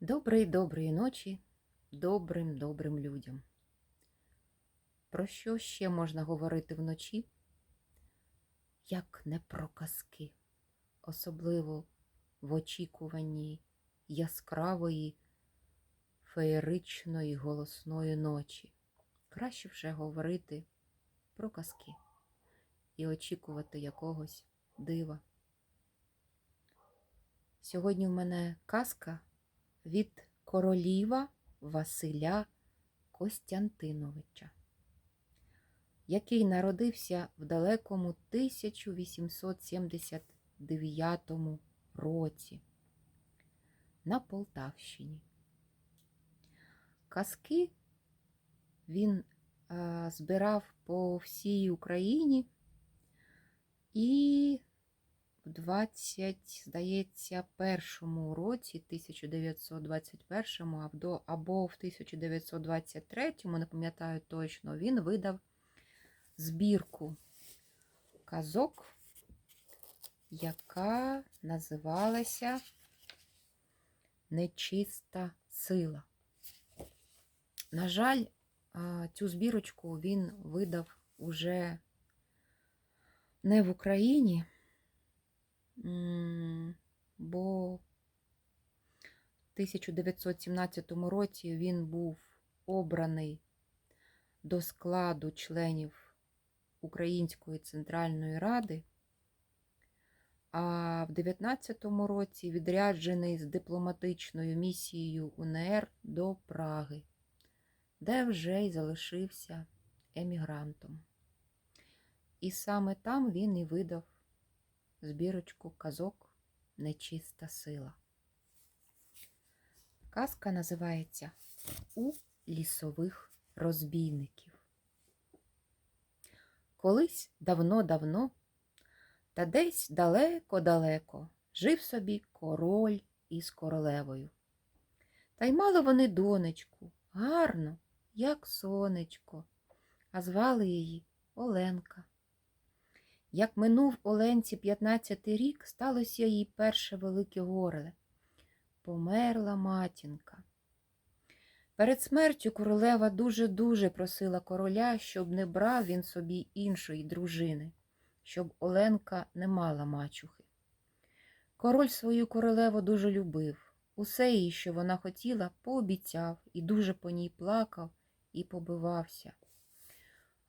Доброї доброї ночі добрим добрим людям. Про що ще можна говорити вночі? Як не про казки, особливо в очікуванні яскравої, феєричної голосної ночі. Краще вже говорити про казки і очікувати якогось дива. Сьогодні в мене казка від короліва Василя Костянтиновича, який народився в далекому 1879 році на Полтавщині. Казки він а, збирав по всій Україні і в 20, здається, першому році, 1921 або, в 1923, не пам'ятаю точно, він видав збірку казок, яка називалася Нечиста сила. На жаль, цю збірочку він видав уже не в Україні. Бо в 1917 році він був обраний до складу членів Української Центральної Ради, а в 19-му році відряджений з дипломатичною місією УНР до Праги, де вже й залишився емігрантом. І саме там він і видав збірочку казок Нечиста сила. Казка називається У лісових розбійників. Колись давно-давно, та десь далеко-далеко жив собі король із королевою. Та й мали вони донечку, гарно, як сонечко, а звали її Оленка. Як минув Оленці 15 рік, сталося їй перше велике горе. Померла матінка. Перед смертю королева дуже-дуже просила короля, щоб не брав він собі іншої дружини, щоб Оленка не мала мачухи. Король свою королеву дуже любив. Усе їй, що вона хотіла, пообіцяв і дуже по ній плакав і побивався.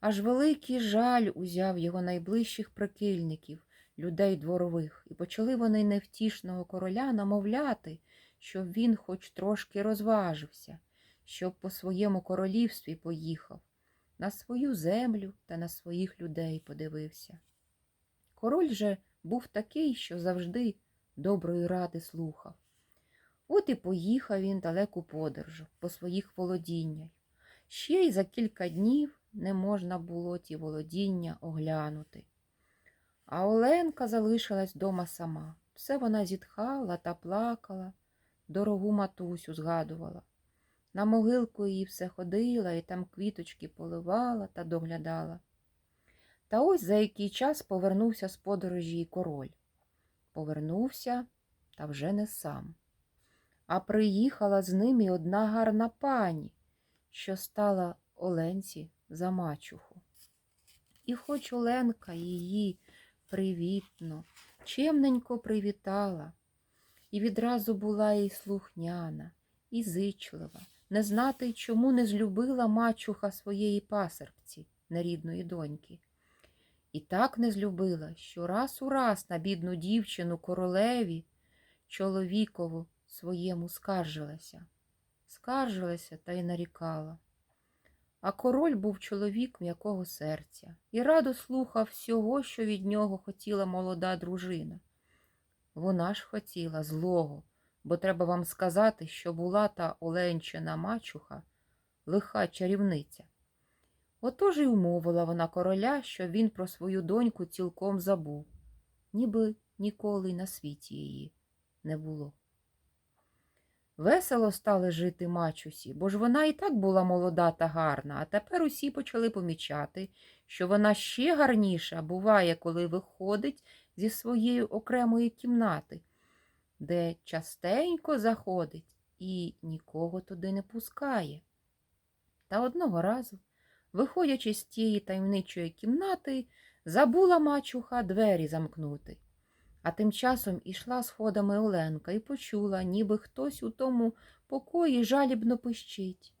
Аж великий жаль узяв його найближчих прикильників, людей дворових, і почали вони невтішного короля намовляти, щоб він хоч трошки розважився, щоб по своєму королівстві поїхав, на свою землю та на своїх людей подивився. Король же був такий, що завжди доброї ради слухав. От і поїхав він далеку подорожу по своїх володіннях. Ще й за кілька днів не можна було ті володіння оглянути. А Оленка залишилась дома сама. Все вона зітхала та плакала, дорогу матусю згадувала. На могилку її все ходила і там квіточки поливала та доглядала. Та ось за який час повернувся з подорожі й король. Повернувся, та вже не сам. А приїхала з ним і одна гарна пані, що стала Оленці за мачуху. І хоч Оленка її привітно, чемненько привітала, і відразу була їй слухняна, і зичлива, не знати, чому не злюбила мачуха своєї пасербці, нерідної доньки. І так не злюбила, що раз у раз на бідну дівчину королеві, чоловікову своєму скаржилася. Скаржилася та й нарікала. А король був чоловік м'якого серця і радо слухав всього, що від нього хотіла молода дружина. Вона ж хотіла злого, бо треба вам сказати, що була та Оленчина мачуха лиха чарівниця. Отож і умовила вона короля, що він про свою доньку цілком забув, ніби ніколи на світі її не було. Весело стали жити мачусі, бо ж вона і так була молода та гарна, а тепер усі почали помічати, що вона ще гарніша буває, коли виходить зі своєї окремої кімнати, де частенько заходить і нікого туди не пускає. Та одного разу, виходячи з тієї таємничої кімнати, забула мачуха двері замкнути. А тим часом ішла сходами Оленка і почула, ніби хтось у тому покої жалібно пищить.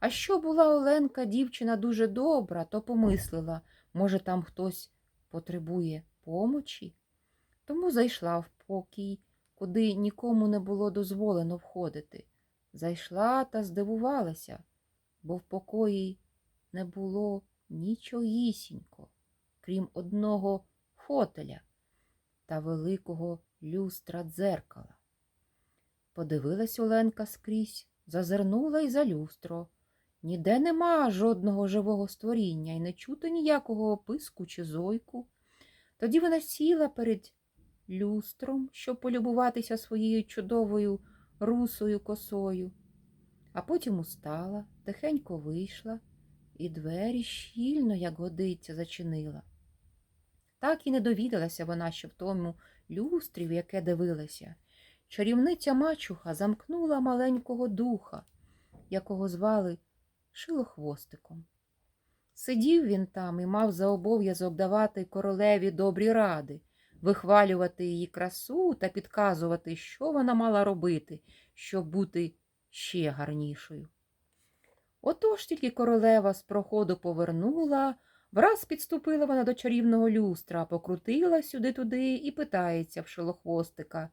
А що була Оленка дівчина дуже добра, то помислила, може, там хтось потребує помочі. Тому зайшла в покій, куди нікому не було дозволено входити. Зайшла та здивувалася, бо в покої не було нічогісінько, крім одного фотеля та великого люстра дзеркала. Подивилась Оленка скрізь, зазирнула й за люстро. Ніде нема жодного живого створіння і не чути ніякого описку чи зойку. Тоді вона сіла перед люстром, щоб полюбуватися своєю чудовою русою косою, а потім устала, тихенько вийшла і двері щільно, як годиться, зачинила. Так і не довідалася вона, що в тому люстрі, в яке дивилася, чарівниця мачуха замкнула маленького духа, якого звали Шилохвостиком. Сидів він там і мав за обов'язок давати королеві добрі ради, вихвалювати її красу та підказувати, що вона мала робити, щоб бути ще гарнішою. Отож тільки королева з проходу повернула, враз підступила вона до чарівного люстра, покрутила сюди-туди і питається в шилохвостика.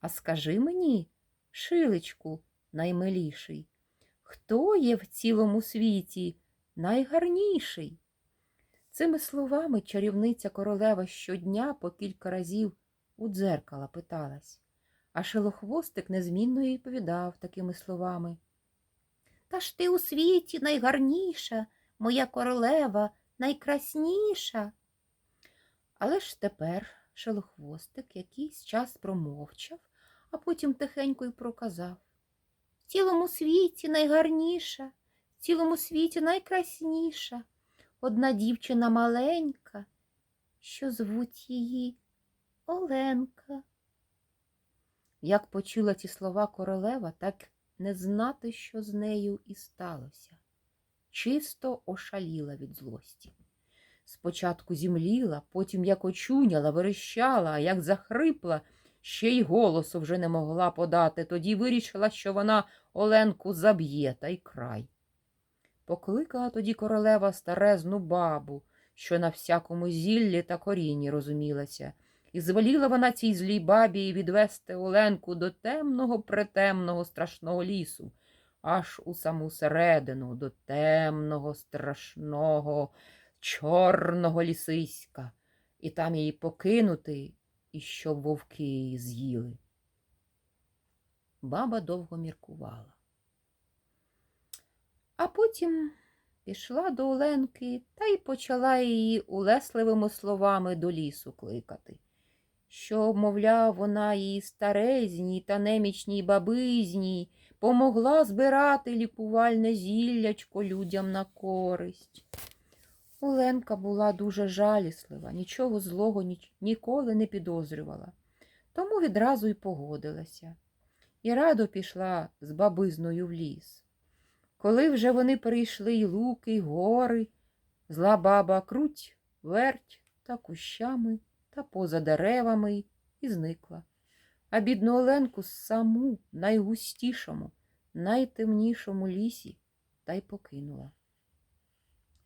А скажи мені, шилечку наймиліший, хто є в цілому світі найгарніший? Цими словами чарівниця королева щодня по кілька разів у дзеркала питалась, а шилохвостик незмінно їй повідав такими словами. Та ж ти у світі найгарніша, моя королева найкрасніша. Але ж тепер шелохвостик якийсь час промовчав, а потім тихенько й проказав. В цілому світі найгарніша, в цілому світі найкрасніша. Одна дівчина маленька, що звуть її Оленка. Як почула ці слова королева, так не знати, що з нею і сталося. Чисто ошаліла від злості. Спочатку зімліла, потім як очуняла, верещала, а як захрипла, ще й голосу вже не могла подати, тоді вирішила, що вона Оленку заб'є та й край. Покликала тоді королева старезну бабу, що на всякому зіллі та корінні розумілася, і звеліла вона цій злій бабі відвести Оленку до темного притемного страшного лісу, аж у саму середину, до темного, страшного, чорного лісиська, і там її покинути, і щоб вовки її з'їли. Баба довго міркувала. А потім пішла до Оленки та й почала її улесливими словами до лісу кликати, що, мовляв, вона їй старезній та немічній бабизній помогла збирати лікувальне зіллячко людям на користь. Оленка була дуже жаліслива, нічого злого ні- ніколи не підозрювала, тому відразу й погодилася. І радо пішла з бабизною в ліс. Коли вже вони перейшли й луки, й гори, зла баба круть, верть та кущами та поза деревами і зникла. А бідну Оленку саму найгустішому, найтемнішому лісі та й покинула.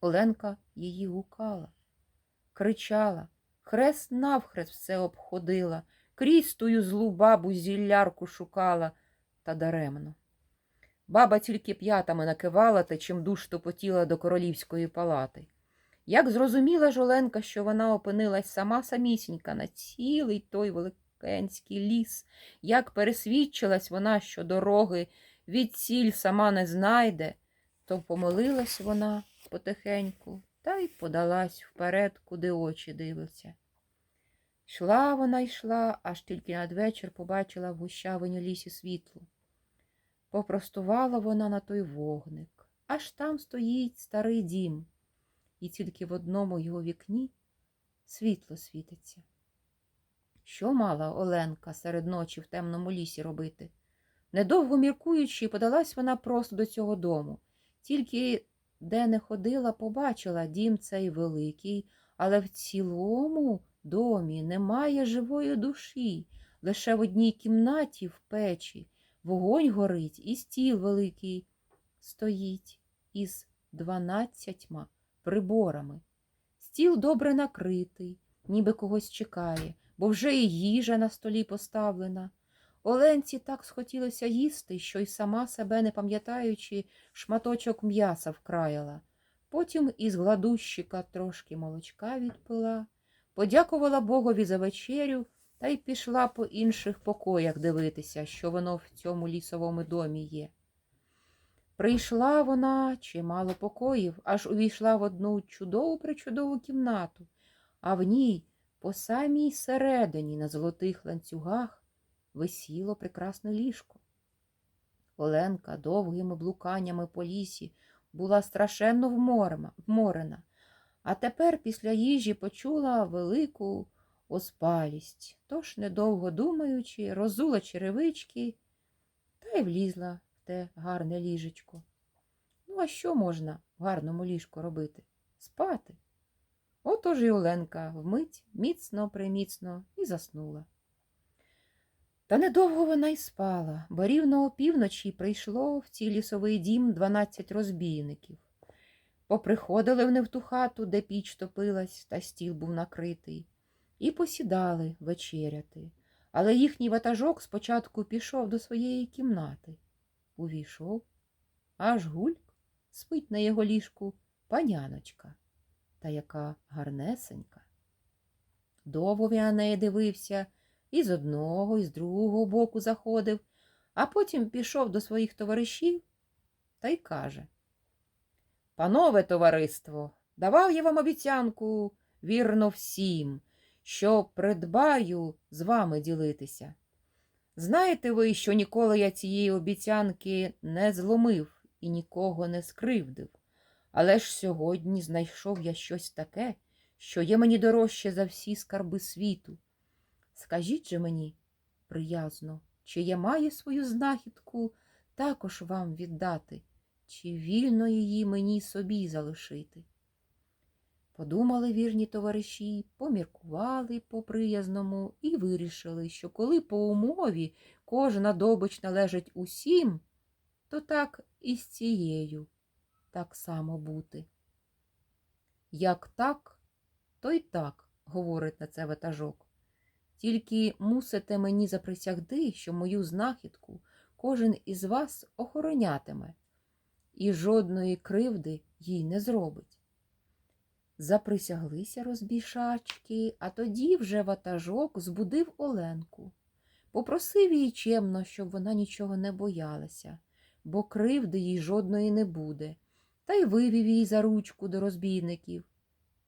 Оленка її гукала, кричала, хрест навхрест все обходила, крізь злу бабу зіллярку шукала та даремно. Баба тільки п'ятами накивала та чимдуж топотіла до королівської палати. Як зрозуміла ж Оленка, що вона опинилась сама самісінька на цілий той великенський ліс, як пересвідчилась вона, що дороги від ціль сама не знайде, то помилилась вона потихеньку та й подалась вперед, куди очі дивляться. Йшла вона йшла, аж тільки надвечір побачила в гущавині лісі світло. Попростувала вона на той вогник, аж там стоїть старий дім, і тільки в одному його вікні світло світиться. Що мала Оленка серед ночі в темному лісі робити? Недовго міркуючи, подалась вона просто до цього дому. Тільки де не ходила, побачила дім цей великий, але в цілому домі немає живої душі. Лише в одній кімнаті в печі вогонь горить і стіл великий стоїть із дванадцятьма приборами. Стіл добре накритий, ніби когось чекає, бо вже і їжа на столі поставлена. Оленці так схотілося їсти, що й сама себе, не пам'ятаючи, шматочок м'яса вкраяла. Потім із гладущика трошки молочка відпила, подякувала Богові за вечерю та й пішла по інших покоях дивитися, що воно в цьому лісовому домі є. Прийшла вона чимало покоїв, аж увійшла в одну чудову причудову кімнату, а в ній по самій середині на золотих ланцюгах висіло прекрасне ліжко. Оленка довгими блуканнями по лісі була страшенно вморена, а тепер після їжі почула велику оспалість, тож, недовго думаючи, розула черевички та й влізла в те гарне ліжечко. Ну, а що можна в гарному ліжку робити? Спати. Отож і Оленка вмить міцно приміцно і заснула. Та недовго вона й спала, бо рівно опівночі прийшло в цій лісовий дім дванадцять розбійників. Поприходили вони в ту хату, де піч топилась, та стіл був накритий, і посідали вечеряти. Але їхній ватажок спочатку пішов до своєї кімнати. Увійшов, аж гульк спить на його ліжку паняночка, та яка гарнесенька. Довго він неї дивився, і з одного, і з другого боку заходив, а потім пішов до своїх товаришів та й каже Панове товариство, давав я вам обіцянку вірно всім, що придбаю з вами ділитися. Знаєте ви, що ніколи я цієї обіцянки не зломив і нікого не скривдив, але ж сьогодні знайшов я щось таке, що є мені дорожче за всі скарби світу. Скажіть же мені, приязно, чи я маю свою знахідку також вам віддати, чи вільно її мені собі залишити? Подумали вірні товариші, поміркували по-приязному і вирішили, що коли по умові кожна добич належить усім, то так і з цією так само бути. Як так, то й так, говорить на це ватажок. Тільки мусите мені заприсягти, що мою знахідку кожен із вас охоронятиме і жодної кривди їй не зробить. Заприсяглися розбішачки, а тоді вже ватажок збудив Оленку. Попросив її чемно, щоб вона нічого не боялася, бо кривди їй жодної не буде, та й вивів її за ручку до розбійників.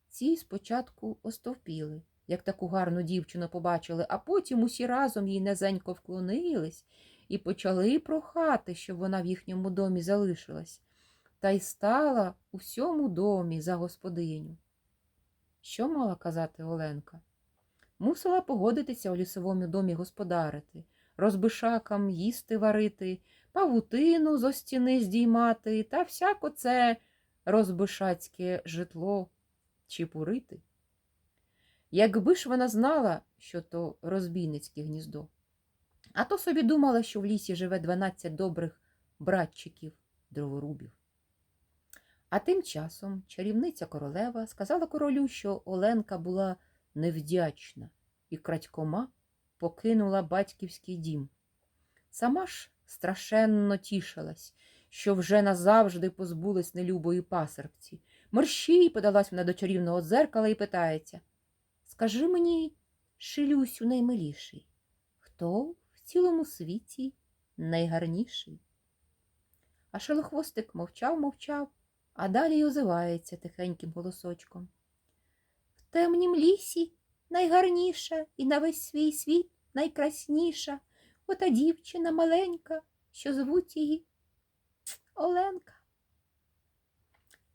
Ці спочатку остовпіли, як таку гарну дівчину побачили, а потім усі разом їй незенько вклонились і почали прохати, щоб вона в їхньому домі залишилась, та й стала у всьому домі за господиню. Що мала казати Оленка? Мусила погодитися у лісовому домі господарити, розбишакам їсти варити, павутину зо стіни здіймати та всяко це розбишацьке житло чіпурити. Якби ж вона знала, що то розбійницьке гніздо, а то собі думала, що в лісі живе дванадцять добрих братчиків дроворубів. А тим часом чарівниця королева сказала королю, що Оленка була невдячна і крадькома покинула батьківський дім. Сама ж страшенно тішилась, що вже назавжди позбулась нелюбої пасербці. Мерщій подалась вона до чарівного дзеркала і питається Скажи мені, Шилюсю наймиліший, хто в цілому світі найгарніший? А шелохвостик мовчав, мовчав, а далі й озивається тихеньким голосочком. В темнім лісі найгарніша і на весь свій світ найкрасніша ота дівчина маленька, що звуть її Оленка.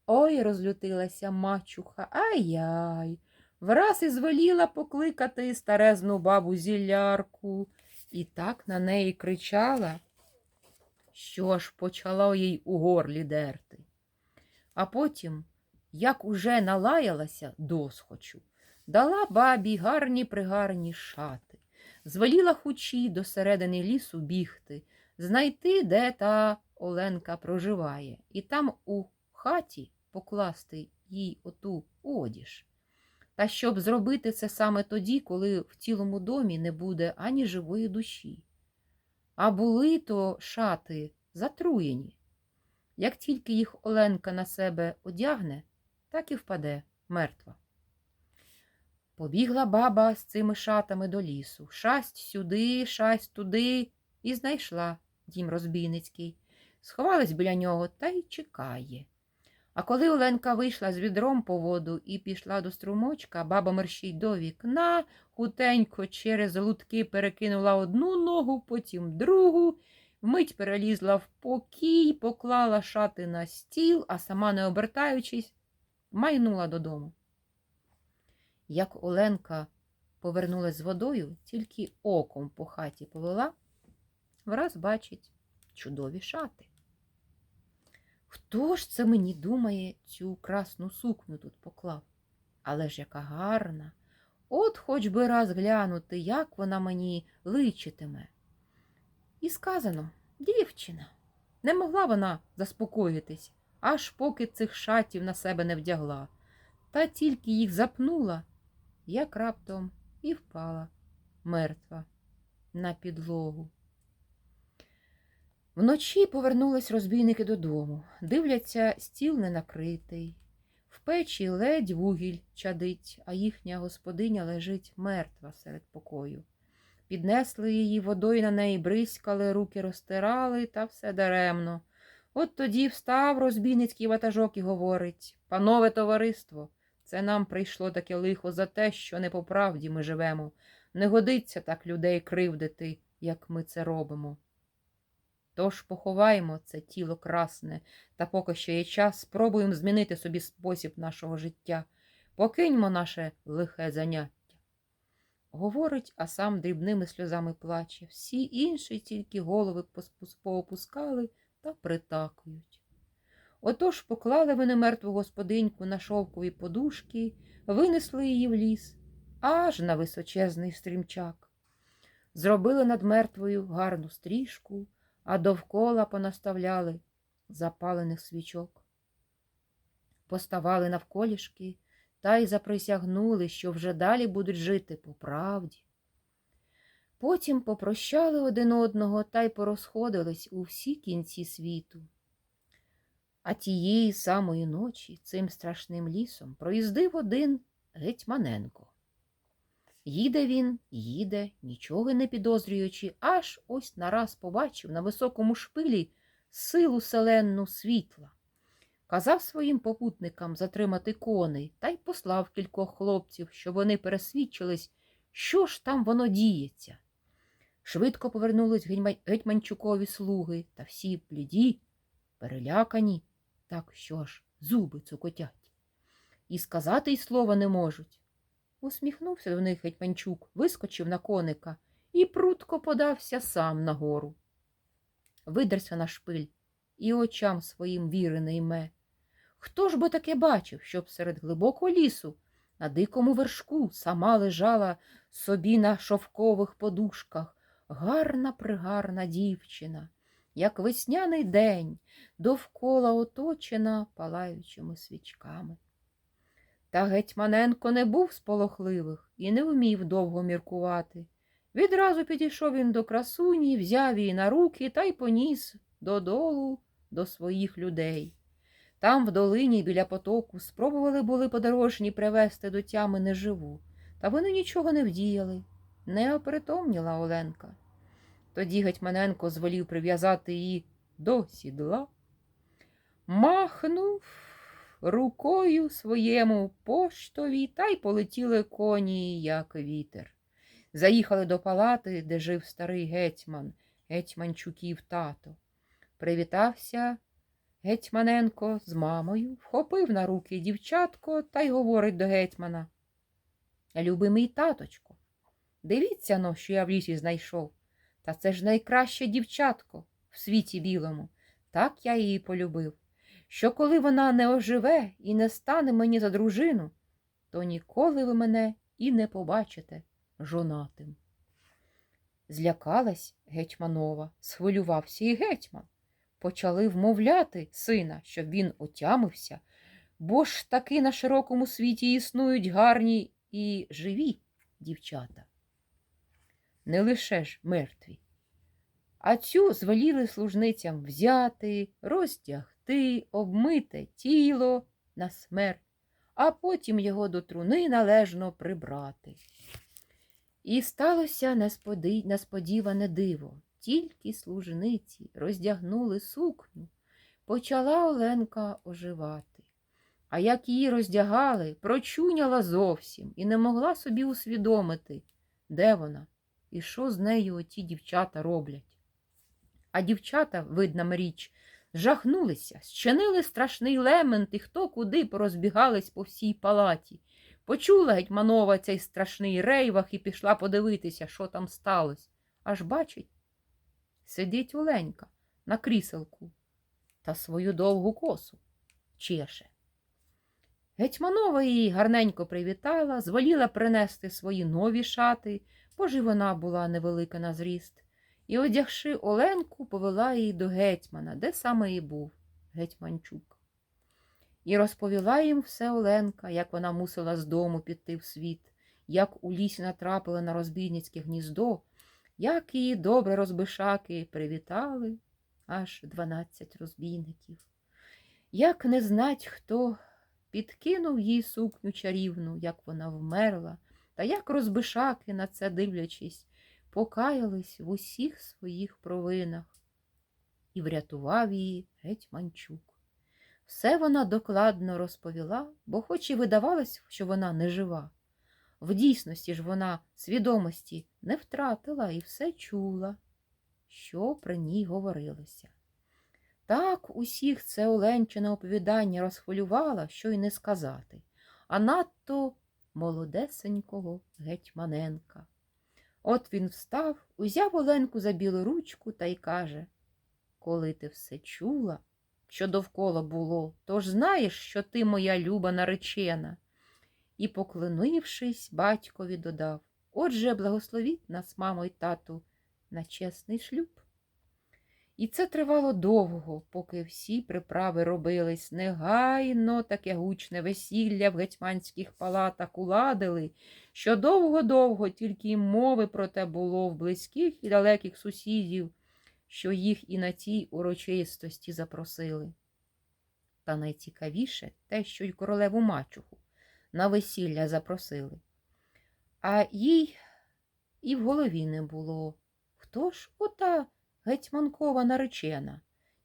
Ой, розлютилася мачуха, ай-яй. Враз і звеліла покликати старезну бабу зілярку і так на неї кричала, що ж почало їй у горлі дерти. А потім, як уже налаялася досхочу, дала бабі гарні пригарні шати, звеліла хучі до середини лісу бігти, знайти, де та Оленка проживає, і там у хаті покласти їй оту одіж. Та щоб зробити це саме тоді, коли в цілому домі не буде ані живої душі. А були то шати затруєні. Як тільки їх Оленка на себе одягне, так і впаде мертва. Побігла баба з цими шатами до лісу. Шасть сюди, шасть туди, і знайшла дім розбійницький. Сховалась біля нього та й чекає. А коли Оленка вийшла з відром по воду і пішла до струмочка, баба мерщій до вікна, хутенько через лутки перекинула одну ногу, потім другу, вмить перелізла в покій, поклала шати на стіл, а сама, не обертаючись, майнула додому. Як Оленка повернулась з водою, тільки оком по хаті повела, враз бачить чудові шати. Хто ж це мені думає, цю красну сукню тут поклав? Але ж яка гарна. От хоч би раз глянути, як вона мені личитиме. І сказано, дівчина, не могла вона заспокоїтись, аж поки цих шатів на себе не вдягла, та тільки їх запнула, як раптом і впала мертва на підлогу. Вночі повернулись розбійники додому. Дивляться, стіл не накритий. В печі ледь вугіль чадить, а їхня господиня лежить мертва серед покою. Піднесли її водою на неї бризкали, руки розтирали, та все даремно. От тоді встав розбійницький ватажок і говорить Панове товариство, це нам прийшло таке лихо за те, що не по правді ми живемо. Не годиться так людей кривдити, як ми це робимо. Тож поховаємо це тіло красне, та поки що є час, спробуємо змінити собі спосіб нашого життя, покиньмо наше лихе заняття. Говорить, а сам дрібними сльозами плаче. Всі інші тільки голови поопускали та притакують. Отож поклали вони мертву господиньку на шовкові подушки, винесли її в ліс, аж на височезний стрімчак. Зробили над мертвою гарну стрижку, а довкола понаставляли запалених свічок. Поставали навколішки та й заприсягнули, що вже далі будуть жити по правді. Потім попрощали один одного та й порозходились у всі кінці світу. А тієї самої ночі цим страшним лісом проїздив один Гетьманенко. Їде він, їде, нічого не підозрюючи, аж ось нараз побачив на високому шпилі силу селенну світла. Казав своїм попутникам затримати коней та й послав кількох хлопців, щоб вони пересвідчились, що ж там воно діється. Швидко повернулись гетьманчукові слуги та всі бліді, перелякані, так що ж зуби цокотять. І сказати й слова не можуть. Усміхнувся до них Гетьманчук, вискочив на коника і прутко подався сам нагору. Видерся на шпиль і очам своїм віри не йме. Хто ж би таке бачив, щоб серед глибокого лісу на дикому вершку сама лежала собі на шовкових подушках гарна пригарна дівчина, як весняний день, довкола оточена палаючими свічками. Та Гетьманенко не був сполохливих і не вмів довго міркувати. Відразу підійшов він до красуні, взяв її на руки та й поніс додолу до своїх людей. Там, в долині біля потоку, спробували були подорожні привезти до тями неживу, та вони нічого не вдіяли. Не опритомніла Оленка. Тоді Гетьманенко звелів прив'язати її до сідла, махнув рукою своєму поштові та й полетіли коні, як вітер. Заїхали до палати, де жив старий гетьман, гетьманчуків тато. Привітався Гетьманенко з мамою, вхопив на руки дівчатко та й говорить до гетьмана. Любимий таточко, дивіться но, що я в лісі знайшов. Та це ж найкраще дівчатко. в світі білому, так я її полюбив, що коли вона не оживе і не стане мені за дружину, то ніколи ви мене і не побачите жонатим. Злякалась гетьманова, схвилювався і гетьман. Почали вмовляти сина, щоб він отямився, бо ж таки на широкому світі існують гарні і живі дівчата. Не лише ж мертві. А цю звеліли служницям взяти, роздягти, обмите тіло на смерть, а потім його до труни належно прибрати. І сталося несподіване диво. Тільки служниці роздягнули сукню, почала Оленка оживати. А як її роздягали, прочуняла зовсім і не могла собі усвідомити, де вона і що з нею оті дівчата роблять. А дівчата, видна річ, жахнулися, щинили страшний лемент і хто куди порозбігались по всій палаті. Почула гетьманова цей страшний рейвах і пішла подивитися, що там сталося. Аж бачить, сидить Оленька на кріселку та свою довгу косу чеше. Гетьманова її гарненько привітала, зволіла принести свої нові шати, бо і вона була невелика на зріст, і, одягши Оленку, повела її до гетьмана, де саме і був Гетьманчук. І розповіла їм все Оленка, як вона мусила з дому піти в світ, як у лісі натрапила на розбійницьке гніздо, як її добре розбишаки привітали аж дванадцять розбійників. Як не знать, хто підкинув їй сукню чарівну, як вона вмерла, та як розбишаки, на це дивлячись, покаялись в усіх своїх провинах, і врятував її гетьманчук. Все вона докладно розповіла, бо хоч і видавалось, що вона не жива. В дійсності ж вона свідомості не втратила і все чула, що при ній говорилося. Так усіх це Оленчине оповідання розхвилювало, що й не сказати, а надто молодесенького гетьманенка. От він встав, узяв Оленку за білу ручку та й каже Коли ти все чула, що довкола було, то ж знаєш, що ти моя люба наречена. І, поклонившись, батькові додав Отже, благословіть нас, мамо й тату, на чесний шлюб. І це тривало довго, поки всі приправи робились негайно таке гучне весілля в гетьманських палатах уладили, що довго-довго тільки й мови про те було в близьких і далеких сусідів, що їх і на цій урочистості запросили. Та найцікавіше те, що й королеву мачуху на весілля запросили. А їй і в голові не було. Хто ж ота гетьманкова наречена?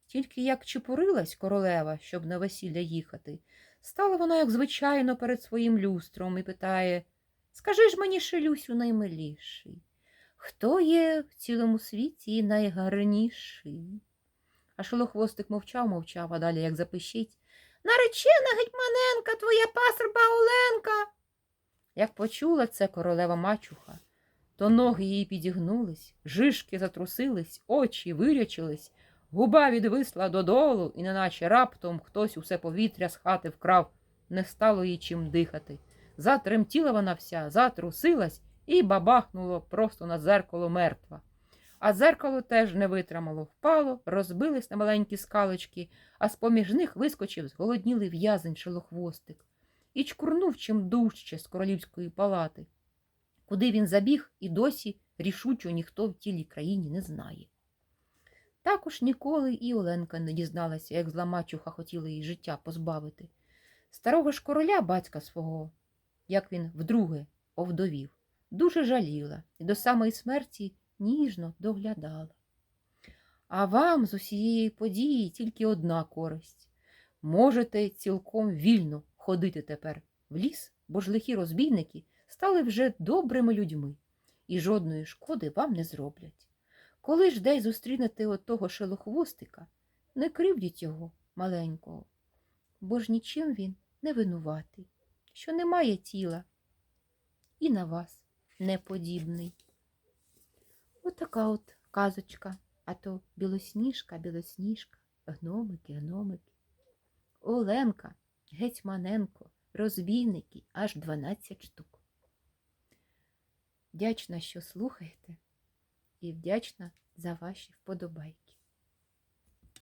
Тільки як чепурилась королева, щоб на весілля їхати, стала вона, як звичайно, перед своїм люстром і питає Скажи ж мені, Шелюсю, наймиліший, хто є в цілому світі найгарніший? А шолохвостик мовчав, мовчав, а далі як запишіть Наречена гетьманенка, твоя пасерба Оленка. Як почула це королева мачуха, то ноги її підігнулись, жишки затрусились, очі вирячились, губа відвисла додолу, і неначе раптом хтось усе повітря з хати вкрав, не стало їй чим дихати. Затремтіла вона вся, затрусилась і бабахнуло просто на дзеркало мертва. А дзеркало теж не витримало, впало, розбились на маленькі скалочки, а з-поміж них вискочив зголоднілий в'язень шелохвостик і чкурнув чим дужче з королівської палати. Куди він забіг, і досі рішучо ніхто в тілій країні не знає. Також ніколи і Оленка не дізналася, як зла мачуха хотіла її життя позбавити. Старого ж короля батька свого, як він вдруге овдовів, дуже жаліла і до самої смерті ніжно доглядала. А вам з усієї події тільки одна користь. Можете цілком вільно ходити тепер в ліс, бо ж лихі розбійники стали вже добрими людьми і жодної шкоди вам не зроблять. Коли ж десь зустрінете отого шелохвостика, не кривдіть його маленького, бо ж нічим він не винуватий, що немає тіла і на вас не подібний. Отака от казочка. А то білосніжка, білосніжка, гномики, гномики. Оленка, Гетьманенко, розбійники аж 12 штук. Вдячна, що слухаєте, і вдячна за ваші вподобайки.